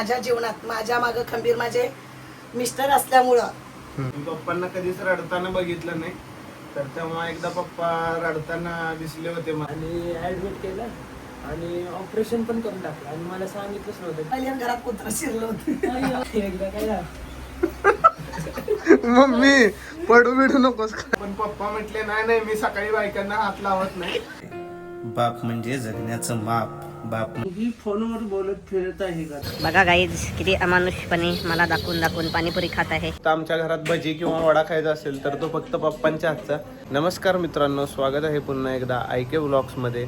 माझ्या जीवनात माझ्या मागं खंबीर माझे मिस्टर असल्यामुळं. मी पप्पांना कधीच रडताना बघितलं नाही तर तेव्हा एकदा पप्पा रडताना दिसले होते मला. आणि ऍडमिट केलं आणि ऑपरेशन पण करून टाकलं. आणि मला सांगितलंच नव्हतं. पहिल्या घरात कुत्र शिरलं होतं. एकदा काय झालं? मम्मी पडू बिडू नकोस पण पप्पा म्हटले नाही नाही मी सकाळी बायकांना हात लावत नाही. बाप म्हणजे जगण्याचं माप. बाप. ही फोनवर बोलत फिरत आहे का? बघा गाईज किती अमानुषपणे मला दाखवून दाखवून पाणीपुरी खात आहे. तर आमच्या घरात भजी किंवा वडा खायचा असेल तर तो फक्त पप्पांच्या हातचा. नमस्कार मित्रांनो स्वागत आहे पुन्हा एकदा आय के मध्ये.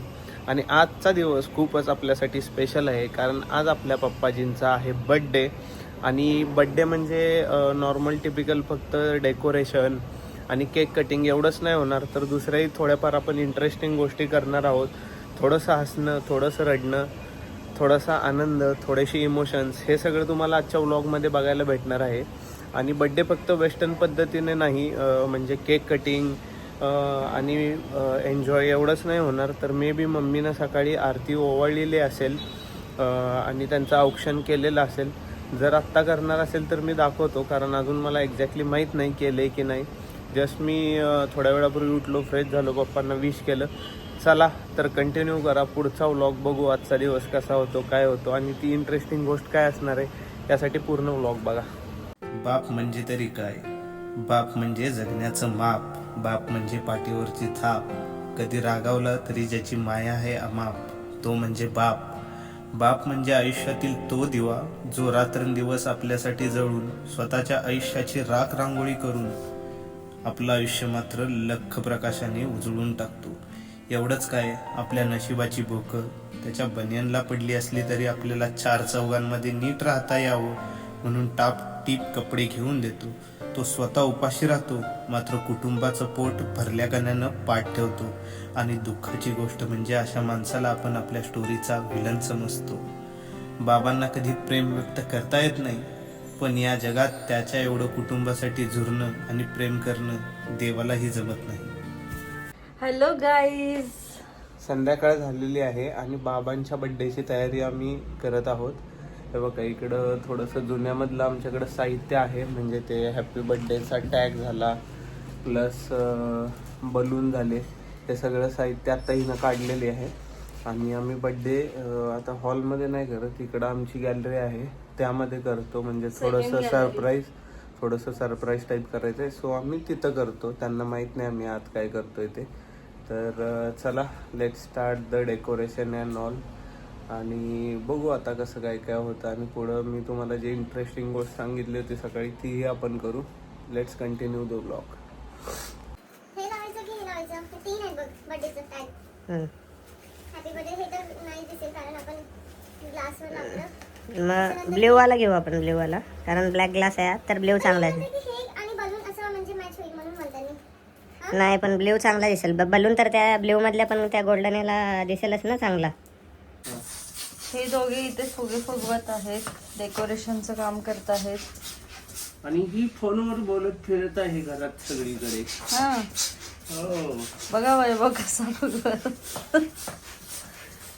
आणि आजचा दिवस खूपच आपल्यासाठी स्पेशल आहे कारण आज आपल्या पप्पाजींचा आहे बड्डे आणि बड्डे म्हणजे नॉर्मल टिपिकल फक्त डेकोरेशन आणि केक कटिंग एवढंच नाही होणार तर दुसऱ्याही थोड्याफार आपण इंटरेस्टिंग गोष्टी करणार आहोत. थोडंसं हसणं थोडंसं रडणं थोडासा आनंद थोडेसे इमोशन्स हे सगळं तुम्हाला आजच्या व्लॉगमध्ये बघायला भेटणार आहे. आणि बड्डे फक्त वेस्टर्न पद्धतीने नाही म्हणजे केक कटिंग आणि एन्जॉय एवढंच नाही होणार. तर मे बी मम्मीनं सकाळी आरती ओवाळलेली असेल आणि त्यांचं औक्षण केलेलं असेल. जर आत्ता करणार असेल तर मी दाखवतो कारण अजून मला एक्झॅक्टली माहीत नाही केलं आहे की नाही. जस्ट मी थोड्या वेळापूर्वी उठलो फ्रेश झालो पप्पांना विश केलं. चला तर कंटिन्यू करा. पुढचा व्लॉग बघू. आजचा दिवस कसा होतो काय होतो आणि ती इंटरेस्टिंग गोष्ट काय असणार आहे यासाठी पूर्ण व्लॉग बघा. बाप म्हणजे तरी काय? बाप म्हणजे जगण्याचं माप. बाप म्हणजे पाठीवरची थाप. कधी रागावला तरी ज्याची माया आहे अमाप. तो म्हणजे बाप. बाप म्हणजे आयुष्यातील तो दिवा जो रात्रंदिवस आपल्यासाठी जळून स्वतःच्या आयुष्याची राख रांगोळी करून आपलं आयुष्य मात्र लख प्रकाशाने उजळून टाकतो. एवढंच काय? आपल्या नशिबाची भोक. त्याच्या बनियनला पडली असली तरी आपल्याला चार चौघांमध्ये नीट राहता यावं म्हणून टाप टीप कपडे घेऊन देतो. तो स्वतः उपाशी राहतो मात्र कुटुंबाचं पोट भरल्या गाण्यानं पाठ ठेवतो. आणि दुःखाची गोष्ट म्हणजे अशा माणसाला आपण आपल्या स्टोरीचा विलन समजतो. बाबांना कधी प्रेम व्यक्त करता येत नाही पण या जगात त्याच्या एवढं कुटुंबासाठी झुरणं आणि प्रेम करणं देवालाही जमत नाही. हॅलो गाईज संध्याकाळ झालेली आहे आणि बाबांच्या बड्डेची तयारी आम्ही करत आहोत. हे बघा इकडं थोडंसं जुन्यामधलं आमच्याकडं साहित्य आहे. म्हणजे ते हॅपी बड्डेचा टॅग झाला प्लस बलून झाले. हे सगळं साहित्य आत्ता हिनं काढलेले आहे. आणि आम्ही बड्डे आता हॉलमध्ये नाही करत इकडं आमची गॅलरी आहे. त्यामध्ये करतो. म्हणजे थोडंसं सरप्राईज थोडंसं सरप्राईज टाईप करायचं आहे सो आम्ही तिथं करतो. त्यांना माहीत नाही आम्ही आत काय करतोय ते. तर चला let start the decoration and all आणि बघू आता कसं काय काय होतं. आणि पुढं मी तुम्हाला जे इंटरेस्टिंग गोष्ट सांगितली होती सकाळी तीही आपण करू. Let's continue the blog blue वाला घेऊ आपण ब्ल्यू वाला. कारण ब्लॅक ग्लास आहे तर ब्ल्यू चांगला आहे की हे आणि बलून असं म्हणजे मॅच होईल म्हणून म्हणताय मी नाही पण ब्ल्यू चांगला दिसेल. बलून तर त्या ब्ल्यू मधल्या पण त्या गोल्डन याला दिसेलच ना चांगला. हे दोघे इथे फुगे फुगवत आहेत डेकोरेशनचं काम करत आहेत. आणि ही फोनवर बोलत फिरत आहे घरात सगळीकडे. हा. हो. बघा वैभव कसा फुगवत.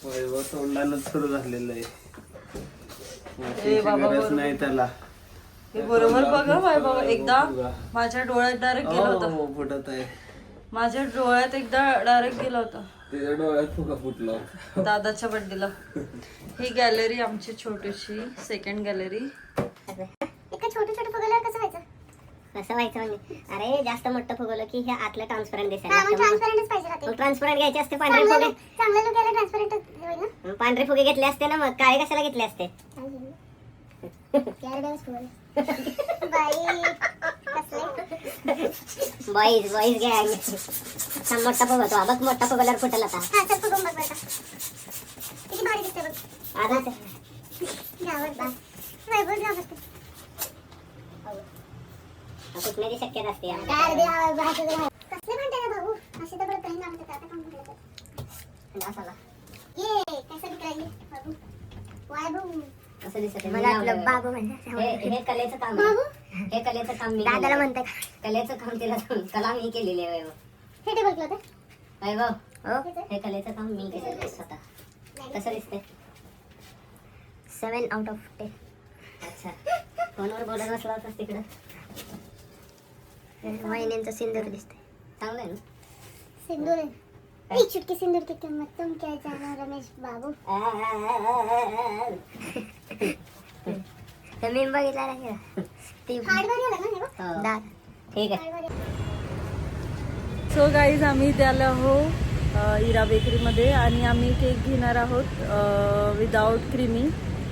वैभव तोंडानच सुरू झालेलं आहे. बाबा, गरज. नाही त्याला. हे बरोबर बघा वैभव. एकदा माझ्या डोळ्यात डायरेक्ट गेला होता. हो फुटत आहे. माझ्या डोळ्यात एकदा डायरेक्ट गेला होता. त्याच्या डोळ्यात फुगा फुटला. दादाच्या बड्डेला. ही गॅलरी आमची छोटीशी सेकंड गॅलरी इतकं छोटं छोटं फुगल्यावर कसं व्हायचं? कसं व्हायचं म्हणजे? अरे जास्त मोठं फुगवलं की हे आतलं ट्रान्सपरंट मग ट्रान्सपरंटच पाहिजे राहते. ट्रान्सपरंट घ्यायचे असते पांढरे चांगलं फुगे. चांगलं लुक यायला ट्रान्सपरंट होईल ना? पांढरे फुगे घेतले असते ना मग? काळे कशाला घेतले असते? बॉईज बॉईज घ्या असा मोठा फुगवतो हा बघ मोठा फुगवल्यावर फुटल आता हा चल फुगवून बघ बरं का किती भारी दिसते बघ आता गावात बा वैभव गावात फुटण्याची शक्यता असते यामध्ये. काय रे देवा, बाहेरचं जरा. कसले म्हणते ना भाऊ असे तर बरं काही लागतं आता काम म्हटलं तर असा बघ. ये कैसा दिख रहा है ये बाबू वाय भाऊ असं दिसत आहे. मला वाटलं बाबू हे हे कलेचं काम आहे. हे कलेचं काम मी दादाला केलेलं. म्हणतात. कलेचं काम तिला कला मी केलेली आहे वैभव. हे टेबल क्लॉथ आहे. वैभव हे? कलेचं काम मी केलेलं आहे स्वतः. कसं दिसतंय? सेवन आउट ऑफ टेन अच्छा. फोनवर बोलत बसला होतास तिकडं. वहिनींचं सिंदूर दिसते चांगलं आहे ना? सिंदूर एक चुटकी सिंदूर की किंमत तुम क्या जानो रमेश बाबू? हे मी बघितला ना हे. हो. ठीक आहे. सो गाईज आम्ही त्याला अ, इरा बेकरीमध्ये आणि आम्ही केक घेणार आहोत विदाऊट क्रीमी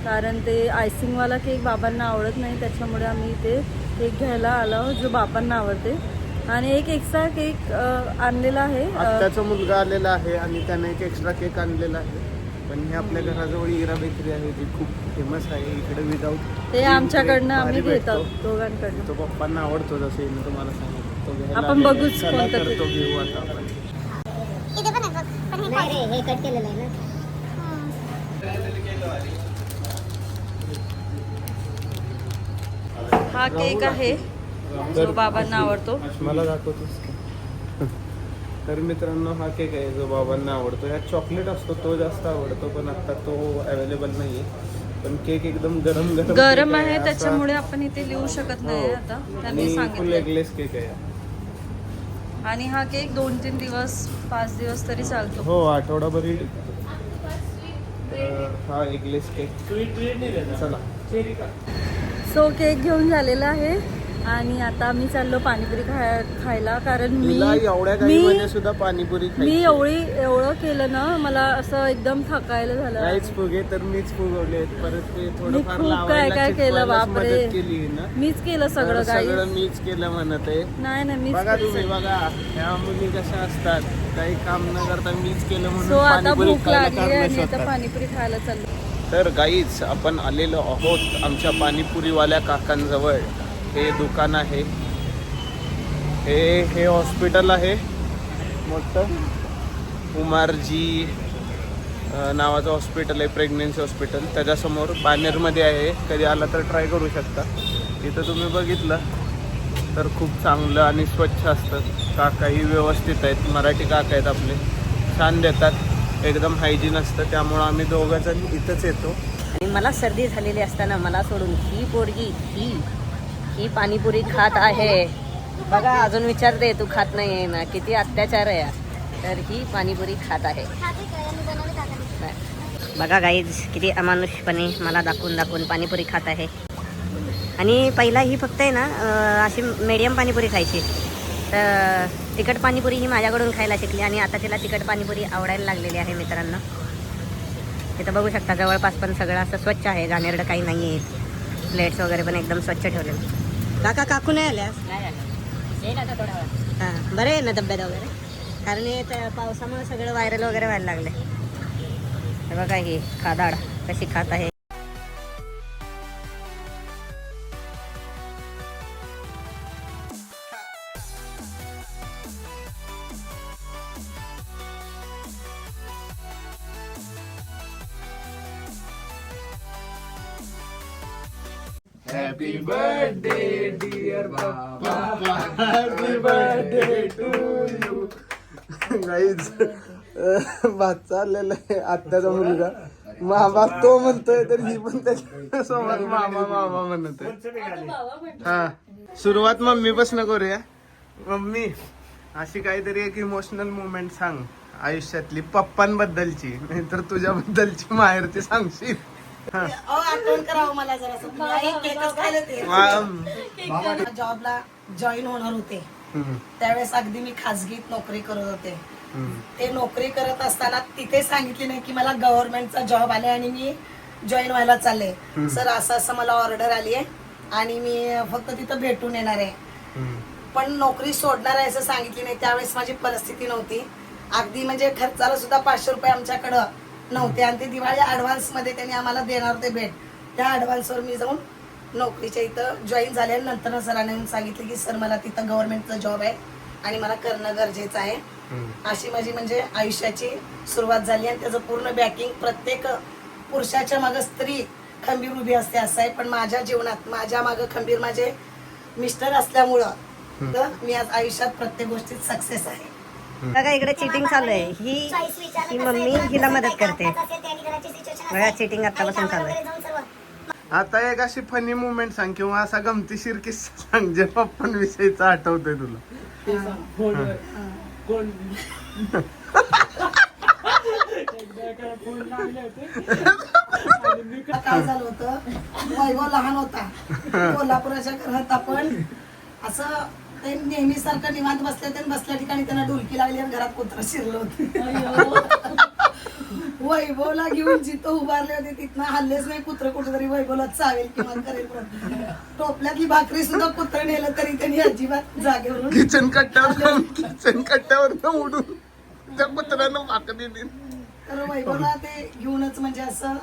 कारण ते आयसिंगवाला केक बाबांना आवडत नाही त्याच्यामुळे आम्ही इथे केक घ्यायला आलो आहोत जो बाबांना आवडते. आणि एक एक्स्ट्रा केक आणलेला आहे अ, आत्याचा मुलगा आलेला आहे आणि त्याने एक एक्स्ट्रा केक आणलेला आहे. पण हे आपल्या घराजवळ इरा बेकरी आहे जी खूप फेमस आहे. इकडे विदाऊट ते आमच्याकडनं आम्ही घेतात दोघांकडनं. तो पप्पांना आवडतो जसं मी तुम्हाला सांगितलं. आपण. बघूच चला कोणता तर केक. तो घेऊ आता आपण. हे नाही रे हे कट केलेलं आहे ना. हा केक आहे जो बाबांना आवडतो. मला दाखवतोस का? तर मित्रांनो हा केक आहे जो बाबांना आवडतो. ह्यात चॉकलेट असतो तो जास्त आवडतो पण आता तो अवेलेबल नाही आहे पण केक एकदम गरम गरम गरम आहे. त्याच्यामुळे आपण इथे लिहू शकत नाही हो. आता. त्यांनी फुल सांगितलं एगलेस केक आहे. आणि हा केक दोन तीन दिवस पाच दिवस तरी चालतो. हो आठवडाभरी. हा एगलेस केक चला. सो केक घेऊन झालेला आहे. आणि आता मी चाललो पाणीपुरी खाय खायला कारण मी एवढ्या मी सुद्धा पाणीपुरी मी एवढी एवढं केलं ना मला असं एकदम थकायला झालं. फुगे तर मीच फुगवले परत ते थोडंफार खूप काय काय केलं बापरे. मीच केलं सगळं काही सगळं मीच केलं म्हणत आहे. नाही नाही मीच बघा तुम्ही. बघा. ह्या मुली कशा असतात. काही काम न करता मीच केलं म्हणून आता भूक लागली आणि आता. पाणीपुरी खायला चाललो. तर गाईच आपण आलेलो आहोत आमच्या पाणीपुरीवाल्या काकांजवळ. हे दुकान आहे. हे हे हॉस्पिटल आहे. मोठं. उमारजी नावाचं हॉस्पिटल आहे प्रेग्नेन्सी हॉस्पिटल त्याच्यासमोर बानेरमध्ये आहे. कधी आला तर ट्राय करू शकता. इथं तुम्ही बघितलं तर खूप चांगलं आणि स्वच्छ असतं. काकाही व्यवस्थित आहेत. मराठी काका आहेत आपले. छान देतात. एकदम हायजीन असतं. त्यामुळं आम्ही दोघं जण इथंच येतो. आणि मला सर्दी झालेली असताना मला सोडून ही पोरगी ही ही पाणीपुरी खात आहे. बघा अजून विचारते तू खात नाही आहे ना? किती अत्याचार आहे तर ही पाणीपुरी खात आहे. काय बघा गाईज किती अमानुषपणे मला दाखवून दाखवून पाणीपुरी खात आहे. आणि पहिला ही फक्त आहे ना अशी मीडियम पाणीपुरी खायची. तर तिखट पाणीपुरी ही माझ्याकडून खायला शिकली आणि आता तिला तिखट पाणीपुरी आवडायला लागलेली आहे मित्रांनो. तिथं बघू शकता जवळपास पण सगळं असं स्वच्छ आहे. घाणेरडं काही नाही आहे प्लेट्स वगैरे पण एकदम स्वच्छ ठेवलेलं. काका काकू नाही आल्यास हां बरं आहे ना तब्येत वगैरे? कारण हे त्या पावसामुळे सगळं व्हायरल वगैरे व्हायला लागले हे बघा ही खादाड कशी खात आहे. भात चाललेला आहे आत्याचा मुलगा. मामा तो म्हणतोय तर ही पण त्याच्या सोबत मामा मामा म्हणत आहे. हा. सुरुवात मम्मी पासून करूया. मम्मी अशी काहीतरी एक इमोशनल मुवमेंट सांग. आयुष्यातली पप्पांबद्दलची नाहीतर तुझ्याबद्दलची माहेरची सांगशील. हा. जॉबला जॉईन होणार होते. त्यावेळेस अगदी मी खाजगीत नोकरी करत होते. ते नोकरी करत असताना तिथे सांगितले नाही की मला गव्हर्नमेंटचा जॉब आले आणि मी जॉईन व्हायला चालले. सर असं असं मला ऑर्डर आली आहे आणि मी फक्त तिथं भेटून येणार आहे. पण नोकरी सोडणार आहे असं सांगितली नाही. त्यावेळेस माझी परिस्थिती नव्हती. अगदी म्हणजे खर्चाला सुद्धा पाचशे रुपये आमच्याकडं नव्हते आणि ते दिवाळी ऍडव्हान्समध्ये त्यांनी आम्हाला देणार होते भेट. त्या ऍडव्हान्सवर मी जाऊन नोकरीच्या इथं जॉईन झाले नंतर सरांनी सांगितलं की सर मला तिथं गव्हर्नमेंटचा जॉब आहे आणि मला करणं गरजेचं आहे. अशी माझी म्हणजे आयुष्याची सुरुवात झाली आणि त्याचं पूर्ण बॅकिंग प्रत्येक पुरुषाच्या मागं स्त्री खंबीर उभी असते असं आहे. पण माझ्या जीवनात माझ्या मागं खंबीर माझे मिस्टर असल्यामुळं तर मी आज आयुष्यात प्रत्येक गोष्टीत सक्सेस आहे. बघा इकडे चिटिंग चालू आहे. ही ही मम्मी हिला तुला मदत करते. बघा, आत्तापासून आई चालू आहे. आता एक अशी फनी मुवमेंट सांग किंवा असा गमतीशीर किस्सा सांग जे पप्पांविषयीचा आठवतोय तुला. कोण? फोन लागले होते मी काय झालं होतं? वैभव लहान होता. कोल्हापुराच्या घरात आपण असं ते नेहमी सारखं निवांत बसले होते आणि बसल्या ठिकाणी त्यांना डुलकी लागली आणि घरात कुत्र शिरलं होतं. वैभवला घेऊन जिथं उभारले होते तिथनं हल्लेच नाही कुत्र कुठेतरी वैभवला चावेल किंवा करेल पण टोपल्यातली भाकरी सुद्धा कुत्र नेलं तरी त्यांनी अजिबात जागेवरून किचन कट्ट्यावर किचन कट्ट्यावर उडून त्या कुत्र्यानं भाकरी दिली. तर वैभवला ते घेऊनच म्हणजे असं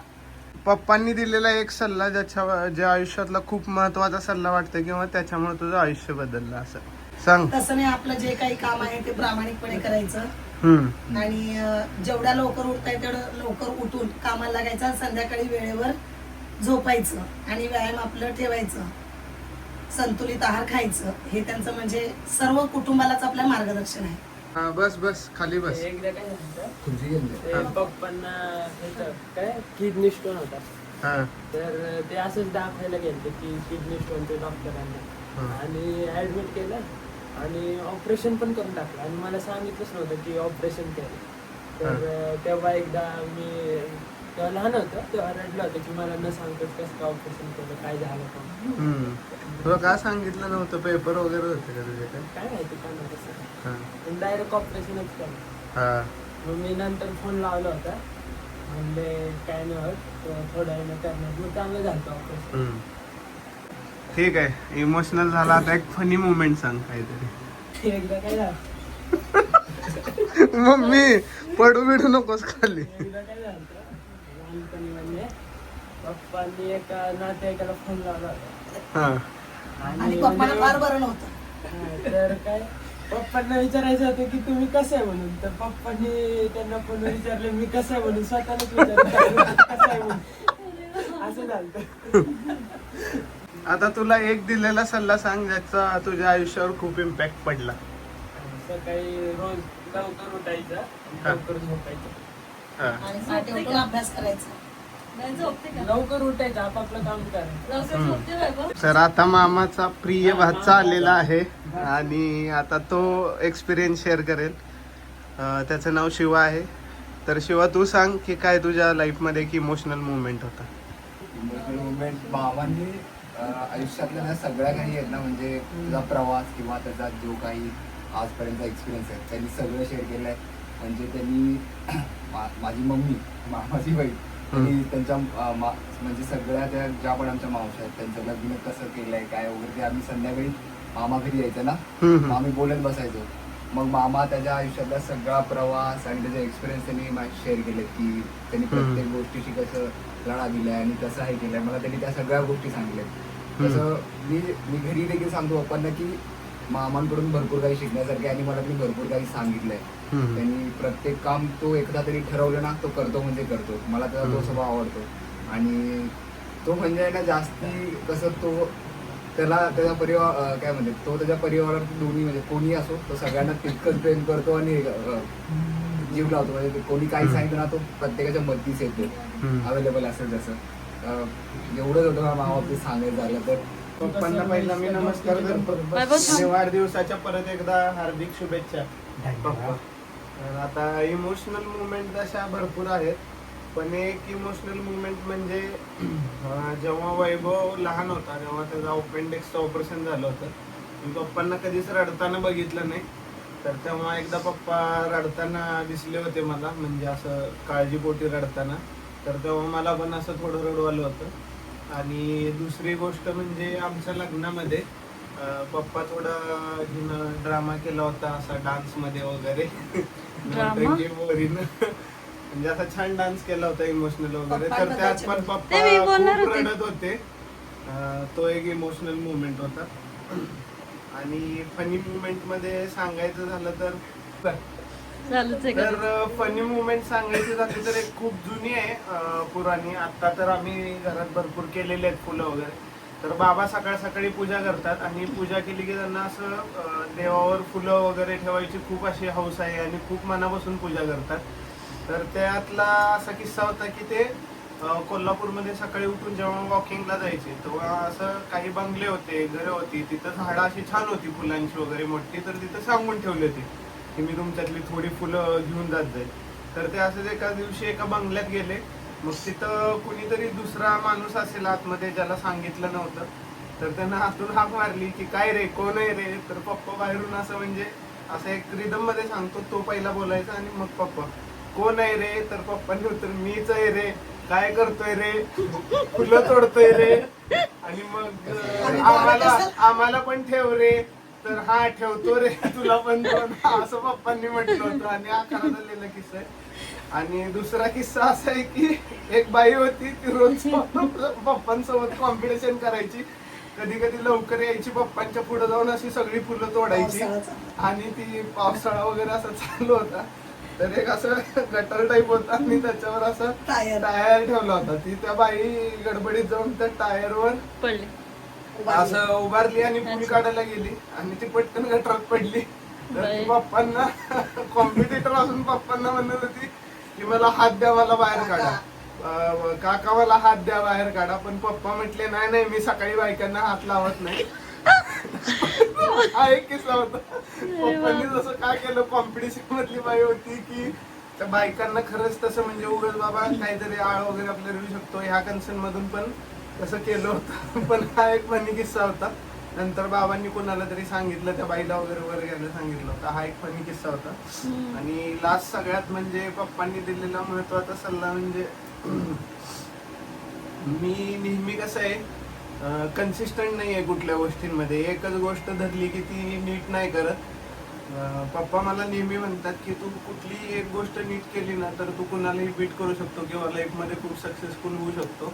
पप्पांनी दिलेला एक सल्ला ज्याच्या ज्या आयुष्यातला खूप महत्त्वाचा सल्ला वाटतं किंवा त्याच्यामुळे तुझं आयुष्य बदललं असं. सांग. तसं नाही आपलं जे काही काम आहे ते प्रामाणिकपणे करायचं. आणि जेवढ्या लवकर उठताय तेवढं लवकर उठून कामाला लागायचं आणि संध्याकाळी वेळेवर झोपायचं आणि व्यायाम आपलं ठेवायचं. संतुलित आहार खायचं. हे त्यांचं म्हणजे सर्व कुटुंबालाच आपल्या मार्गदर्शन आहे. हा, बस बस खाली बस. एकदा काय झालं ते पप्पांना ह्याचं काय? किडनी स्टोन होता. हा. तर ते असंच दाखवायला गेलं की किडनी स्टोनचे डॉक्टरांना आणि ऍडमिट केलं. आणि ऑपरेशन पण करून टाकलं. आणि मला सांगितलंच नव्हतं की ऑपरेशन केलं तर तेव्हा एकदा मी तेव्हा लहान होतं तेव्हा रडलं होतं की मला न सांगतोच कसं काय ऑपरेशन केलं काय झालं पण तुला का सांगितलं नव्हतं? पेपर वगैरे होते का तुझे काय काय माहिती काय पण डायरेक्ट ऑपरेशनच केलं. हा. मग मी नंतर फोन लावला होता. म्हणले काय नाही होत थोड्या वेळानं करणार. मग चांगलं झालं ऑपरेशन. ठीक आहे. इमोशनल झाला आता एक फनी मुवमेंट सांग काहीतरी. एकदा काय झालं मम्मी पडू बिडू नकोस खाली. एकदा काय झालं लहानपणी पप्पांनी एका नातेवाईकाला फोन लावला. हा. आणि पप्पाला फार बरं नव्हतं. हा, तर काय? पप्पांना विचारायचं होतं की तुम्ही कसं आहे म्हणून? तर पप्पांनी त्यांना फोन विचारले मी कसं आहे म्हणून? स्वतःलाच विचारलं कसं आहे म्हणून? असं झालं. आता तुला एक दिलेला सल्ला सांग ज्याचा तुझ्या आयुष्यावर खूप इम्पॅक्ट पडला. सकाळी रोज लवकर उठायचं हा. लवकर झोपायचं. हा. आणि पहाटे उठून अभ्यास करायचा. नाही झोपते का? लवकर उठायचं आपापलं काम करायचं. लवकर झोपते वैभव तर आता मामाचा प्रिय भाचा आलेला आहे आणि आता तो एक्सपिरियन्स शेअर करेल. अं, त्याचं नाव शिवा आहे. तर शिवा तू सांग की काय तुझ्या लाईफमध्ये एक इमोशनल मुवमेंट होता? मुवमेंट अं, आयुष्यातल्या ज्या सगळ्या काही आहेत ना म्हणजे तुझा प्रवास किंवा त्याचा जो काही आजपर्यंतचा एक्सपिरियन्स आहे त्यांनी सगळं शेअर केलं आहे म्हणजे त्यांनी माझी मम्मी मामाची बहीण त्यांनी त्यांच्या म्हणजे सगळ्या त्या ज्या पण आमच्या मावश्या आहेत त्यांचं लग्न कसं केलं आहे काय वगैरे ते आम्ही संध्याकाळी मामा घरी यायचं ना आम्ही बोलत बसायचो. मग मामा त्याच्या आयुष्यातला सगळा प्रवास आणि त्याचे एक्सपिरियन्स त्यांनी शेअर केले की त्यांनी प्रत्येक गोष्टीशी कसं लढा दिलाय आणि कसं हे केलंय. मला त्यांनी त्या सगळ्या गोष्टी सांगितल्या तसं मी मी घरी देखील सांगतो पप्पांना की मामांकडून भरपूर काही शिकण्यासारखे आणि मला त्यांनी भरपूर काही सांगितलंय. त्यांनी प्रत्येक काम तो एकदा तरी ठरवलं ना तो करतो म्हणजे करतो. मला त्याचा तो स्वभाव आवडतो. आणि तो म्हणजे ना जास्ती कसं तो त्याला त्याचा परिवार काय म्हणते तो त्याच्या परिवारात दोन्ही म्हणजे कोणी असो तो सगळ्यांना तितकंच प्रेम करतो आणि जीव लावतो. म्हणजे कोणी काही सांगितलं ना तो प्रत्येकाच्या मदतीस येतो. अवेलेबल असेल जसं अं, एवढंच होतं मला मामाबाबतीत सांगायचं झालं तर. पप्पांना पहिला मी नमस्कार करतो. आणि वाढदिवसाच्या परत एकदा हार्दिक शुभेच्छा. पप्पा तर आता इमोशनल मुवमेंट अशा भरपूर आहेत पण एक इमोशनल मुवमेंट म्हणजे अं, जेव्हा वैभव लहान होता तेव्हा त्याचं अपेंडिक्सचं ऑपरेशन झालं होतं. मी पप्पांना कधीच रडताना बघितलं नाही तर तेव्हा एकदा पप्पा रडताना दिसले होते मला म्हणजे असं काळजीपोटी रडताना. तर तेव्हा मला पण असं थोडं रडू आलं होतं. आणि दुसरी गोष्ट म्हणजे आमच्या लग्नामध्ये पप्पा थोडा हिनं ड्रामा केला होता असा डान्समध्ये वगैरे. म्हणजे असा छान डान्स केला होता इमोशनल वगैरे. तर त्यात पण पप्पा खूप. रडत होते. तो एक इमोशनल मुवमेंट होता. आणि फनी मुवमेंटमध्ये सांगायचं झालं तर चालूच आहे का? तर फनी मुवमेंट सांगायची झाली तर एक खूप जुनी आहे अं, पुराणी. आता तर आम्ही घरात भरपूर केलेले आहेत फुलं वगैरे. तर बाबा सकाळ सकाळी पूजा करतात आणि पूजा केली की त्यांना असं अं, देवावर फुलं वगैरे ठेवायची खूप अशी हौस आहे आणि खूप मनापासून पूजा करतात. तर त्यातला असा किस्सा होता की ते अं, कोल्हापूरमध्ये सकाळी उठून जेव्हा वॉकिंगला जायचे तेव्हा असं काही बंगले होते घरं होती तिथं झाडं अशी छान होती फुलांची वगैरे मोठी तर तिथं सांगून ठेवली होती. की मी तुमच्यातली थोडी फुलं घेऊन जात जाईल. तर ते असंच एका दिवशी एका बंगल्यात गेले. मग तिथं कुणीतरी दुसरा माणूस असेल आतमध्ये ज्याला सांगितलं नव्हतं. तर त्यानं हातून हाक मारली की काय रे कोण आहे रे? तर पप्पा बाहेरून असं म्हणजे असं एक रिदममध्ये सांगतो तो पहिला बोलायचा आणि मग पप्पा कोण आहे रे? तर पप्पांनी उत्तर मीच आहे रे. काय करतोय रे? फुलं तोडतोय रे. आणि मग आम्हाला आम्हाला पण ठेव रे. तर हा ठेवतो रे तुला पण दोन. असं पप्पांनी म्हटलं होतं आणि हा खरा झालेला किस्सा. आहे आणि दुसरा किस्सा असा आहे की एक बाई होती ती रोज पप्पांसोबत कॉम्पिटिशन करायची. कधी कधी लवकर यायची पप्पांच्या पुढे जाऊन अशी सगळी फुलं तोडायची. आणि ती पावसाळा वगैरे असं चालू होता. तर एक असं गटर टाईप होता आणि त्याच्यावर असं टायर. टायर ठेवला होता. ती त्या बाई गडबडीत जाऊन त्या टायरवर पडले. असं उभारली आणि पुल काढायला गेली. आणि ती पटकन गटरात पडली. तर ती पप्पांना कॉम्पिटिटर असून पप्पांना म्हणत होती की मला हात द्या मला बाहेर काढा. काका मला हात द्या बाहेर काढा. पण पप्पा म्हटले नाही नाही मी सकाळी बायकांना हात लावत नाही. हा एक किस्सा होता. पप्पांनी जसं काय केलं कॉम्पिटिशन मधली बाई होती की त्या बायकांना खरंच तसं म्हणजे उगाच बाबा काहीतरी आळ वगैरे आपल्याला येऊ शकतो. ह्या कन्सर्न मधून पण तसं केलं होतं. पण हा एक फनी किस्सा होता. नंतर बाबांनी कोणाला तरी सांगितलं त्या बाईला वगैरे वर घ्यायला सांगितलं होतं. हा एक फनी किस्सा होता. आणि लास्ट सगळ्यात म्हणजे पप्पांनी दिलेला महत्त्वाचा सल्ला म्हणजे मी नेहमी कसं आहे कन्सिस्टंट नाही आहे कुठल्या गोष्टींमध्ये. एकच गोष्ट धरली की ती नीट नाही करत. पप्पा मला नेहमी म्हणतात की तू कुठली एक गोष्ट नीट केली ना तर तू कुणालाही बीट करू शकतो किंवा लाईफमध्ये खूप सक्सेसफुल होऊ शकतो.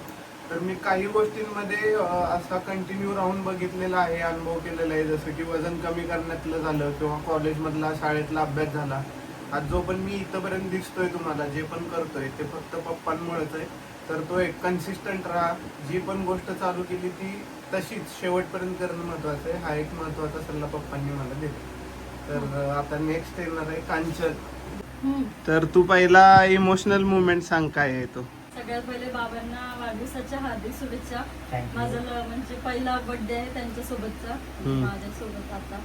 तर मी काही गोष्टींमध्ये असा कंटिन्यू राहून बघितलेला आहे अनुभव केलेला आहे. जसं की वजन कमी करण्यातलं झालं किंवा कॉलेजमधला शाळेतला अभ्यास झाला. आज जो पण मी इथंपर्यंत दिसतोय तुम्हाला जे पण करतोय ते फक्त पप्पांमुळेच आहे. तर तो एक कन्सिस्टंट राहा. जी पण गोष्ट चालू केली ती तशीच शेवटपर्यंत करणं महत्वाचं आहे. हा एक महत्त्वाचा सल्ला पप्पांनी मला दिला. तर आता नेक्स्ट येणार आहे कांचन. तर तू पहिला इमोशनल मुवमेंट सांग काय आहे तो? सगळ्यात पहिले बाबांना वाढदिवसाच्या हार्दिक शुभेच्छा माझा ल- म्हणजे पहिला बर्थडे आहे त्यांच्या सोबतचा हम्म. माझ्यासोबत आता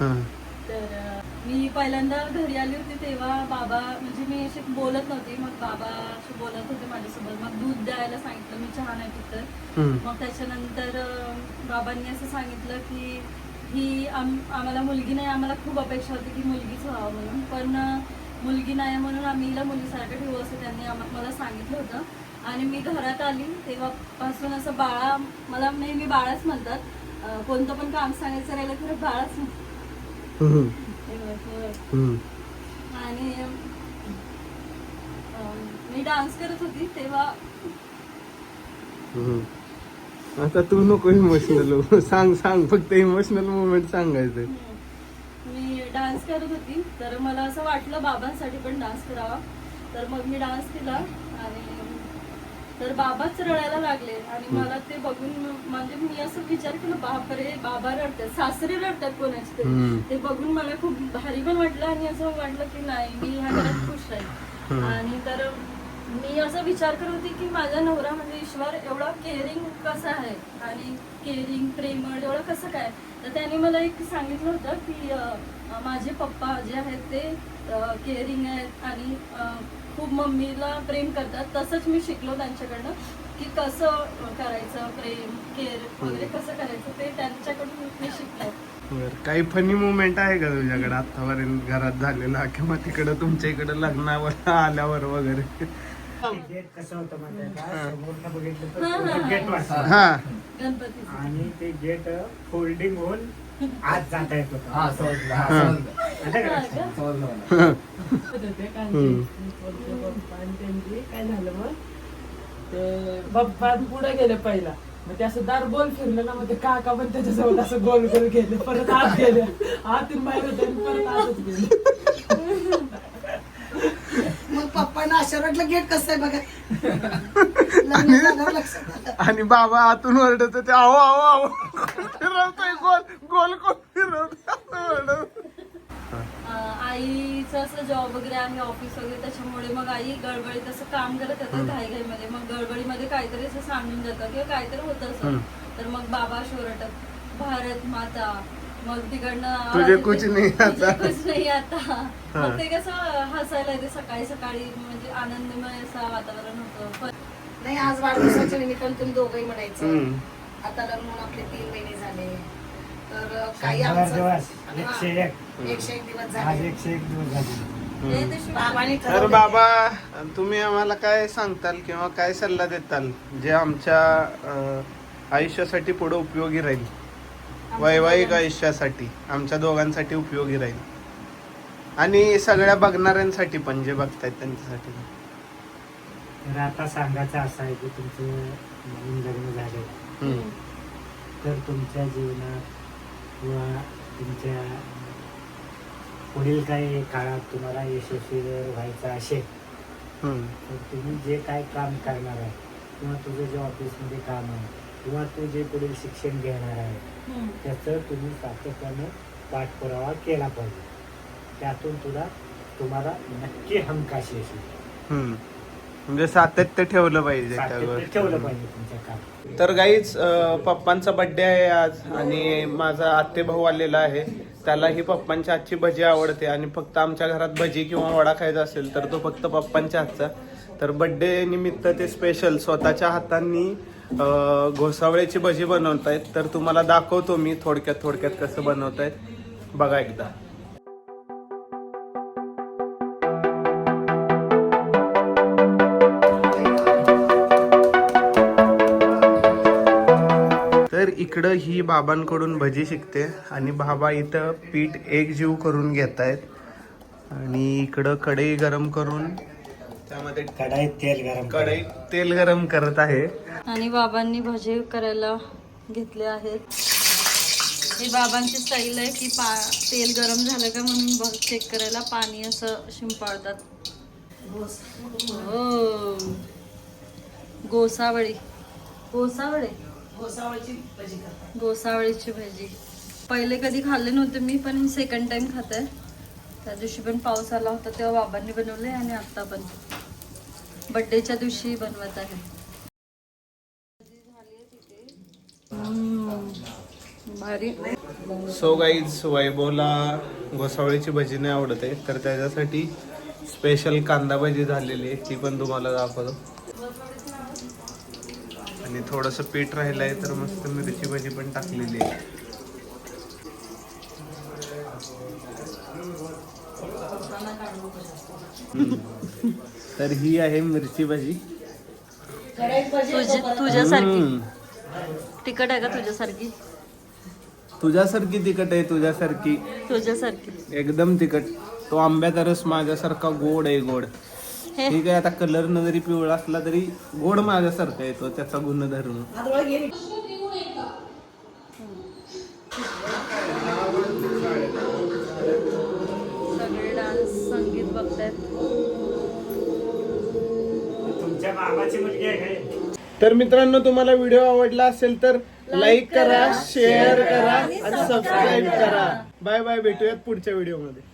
हं. तर अं, मी पहिल्यांदा घरी आली होती तेव्हा बाबा म्हणजे मी अशी बोलत नव्हती मग बाबा बोलत होते माझ्यासोबत मग दूध द्यायला सांगितलं मी चहा नाही पित तर हं. मग त्याच्यानंतर अं, बाबांनी असं सांगितलं की ही आम आम्हाला मुलगी नाही आम्हाला खूप अपेक्षा होती की मुलगीच व्हावं म्हणून पण अं, मुलगी नाही म्हणून आम्ही हिला मुलीसारखं ठेवू असं त्यांनी मला सांगितलं होतं. आणि मी घरात आली तेव्हापासून असं बाळा मला नेहमी बाळाच म्हणतात. कोणतं पण काम सांगायचं राहिलं तर बाळाच. आणि मी डान्स करत होती तेव्हा. आता तू नको इमोशनल सांग सांग. फक्त इमोशनल मुवमेंट सांगायचं मी डान्स करत होती. तर मला असं वाटलं बाबांसाठी पण डान्स करावा. तर मग मी डान्स केला आणि तर बाबाच रडायला लागले. आणि मला ते बघून म्हणजे मी असं विचार केला बापरे बाबा रडतात. सासरे रडतात कोणाचे. तरी. ते बघून मला खूप भारी पण वाटलं आणि असं वाटलं की नाही मी ह्या घरात खुश राहील आणि तर मी असं विचार करत होती की माझा नवरा म्हणजे ईश्वर एवढा केअरिंग कसा आहे? आणि केअरिंग प्रेमळ एवढं कसं काय? तर त्यांनी मला एक सांगितलं होतं की माझे पप्पा जे आहेत ते केअरिंग आहेत आणि खूप मम्मीला प्रेम करतात. तसंच मी शिकलो त्यांच्याकडनं की कसं करायचं प्रेम केअर वगैरे कसं करायचं ते त्यांच्याकडून मी शिकलो. काही फनी मुवमेंट आहे का तुझ्याकडे? आतापर्यंत घरात झालेला किंवा तिकडं तुमच्या इकडे लग्नावर आल्यावर वगैरे? कसं होतं हा. समोरनं बघितलं तर. गेट वाटतं. हा. गणपतीचं. आणि ते गेट फोल्डिंग होऊन आत जाता येत होतं. हा समजलं. हा, हा. समजलं. आता हा काय? समजलं मला. होते त्यांची झालं मग? ते पुढे गेले पहिला. मग ते असं दार गोल फिरलं ना मग ते काका पण त्याच्यासोबत असं गोल गोल गेले. परत आत गेले. आतून बाहेर होते आणि परत आतच गेले. पप्पांना अशा वाटलं गेट कसं आहे बघा. लग्न झाल्यावर लक्षात आलं. आणि बाबा आतून ओरडत ते आहो आहो आहो. फिरवतोय गोल? गोल कोण फिरवतोय असं ओरडत. आईचं असं जॉब वगैरे आहे ऑफिस वगैरे त्याच्यामुळे मग आई गडबडीत असं काम करत येतं घाईघाईमध्ये. मग गडबडीमध्ये काहीतरी असं सांडून जातं किंवा काहीतरी होतं असं. तर मग बाबा शोरटक भारत माता मग तिकडनं तुझे कुछ नहीं आता. कुछ नाही आता. मग ते कसं हसायला येते सकाळी सकाळी म्हणजे आनंदमय असं वातावरण होतं. नाही आज वाढदिवसाच्या निमित्तानं तुम्ही दोघंही म्हणायचं. आता लग्न होऊन आपले तीन महिने झाले. तर काही एकशे एक. एकशे एक दिवस झाले. एकशे एक दिवस झाले. तर बाबा तुम्ही आम्हाला काय सांगताल किंवा काय सल्ला देताल? जे आमच्या आयुष्यासाठी पुढे उपयोगी राहील. वैवाहिक आयुष्यासाठी आमच्या दोघांसाठी उपयोगी राहील आणि सगळ्या बघणाऱ्यांसाठी पण जे बघतायत त्यांच्यासाठी तर आता सांगायचं असं आहे की तुमचं नवीन लग्न झाले हम्म. तर तुमच्या जीवनात किंवा तुमच्या पुढील काही काळात तुम्हाला यशस्वी जर व्हायचं असेल हम्म. तर तुम्ही जे काय काम करणार आहे किंवा तुझं जे ऑफिसमध्ये काम आहे किंवा तू जे पुढील शिक्षण घेणार आहे. त्याचं तुम्ही सातत्यानं पाठपुरावा केला पाहिजे त्यातून तुला तुम्हाला नक्की येईल. हम्म. म्हणजे सातत्य ठेवलं पाहिजे ठेवलं पाहिजे तुमच्या काम तर गाईच पप्पांचा बर्थडे आहे आज आणि माझा आत्ते भाऊ आलेला आहे त्यालाही पप्पांची आजची भजी आवडते आणि फक्त आमच्या घरात भजी किंवा वडा खायचा असेल तर तो फक्त पप्पांच्या हातचा तर बर्थडे निमित्त ते स्पेशल स्वतःच्या हातांनी घोसावळ्याची भजी बनवतायत. तर तुम्हाला दाखवतो मी थोडक्यात थोडक्यात कसं बनवतायत. बघा एकदा. तर इकडं ही बाबांकडून भजी शिकते आणि बाबा इथं पीठ एक जीव करून घेत आहेत आणि इकडं कढई गरम करून त्यामध्ये कढाईत तेल गरम करा. कढईत तेल गरम करत आहे. आणि बाबांनी भजे करायला घेतले आहेत. ही बाबांची स्टाईल आहे की पा तेल गरम झालं का म्हणून बघ चेक करायला पाणी असं शिंपाळतात हो. गोसावळी. गोसावळे? घोसावळची भजी करतात गोसावळीची भाजी. पहिले कधी खाल्ले नव्हते मी पण सेकंड टाइम खात. आहे त्या दिवशी पण पाऊस आला होता तेव्हा बाबांनी बनवले आणि आता पण. बड्डेच्या दिवशी बनवत आहे. भारी. सो गाईज वैभवला घोसावळीची भजी नाही आवडत आहे तर त्याच्यासाठी स्पेशल कांदा भजी झालेली आहे ती पण तुम्हाला दाखवतो. आणि थोडंसं पीठ राहिलं आहे तर मस्त मिरची भजी पण टाकलेली आहे. तर ही आहे मिरची भजी. तुझी तुझ्यासारखी. तिखट आहे का तुझ्यासारखी? तुझ्यासारखी तिखट आहे तुझ्यासारखी. तुझ्यासारखी. एकदम तिखट. तो आंब्याचा रस माझ्यासारखा गोड आहे गोड. ठीक आहे आता कलर न जरी पिवळा असला तरी गोड माझ्यासारखा येतो त्याचा गुणधर्म. तर मित्रांनो तुम्हाला व्हिडिओ आवडला असेल तर लाईक करा शेअर करा आणि सबस्क्राईब करा. बाय बाय भेटूयात पुढच्या व्हिडिओमध्ये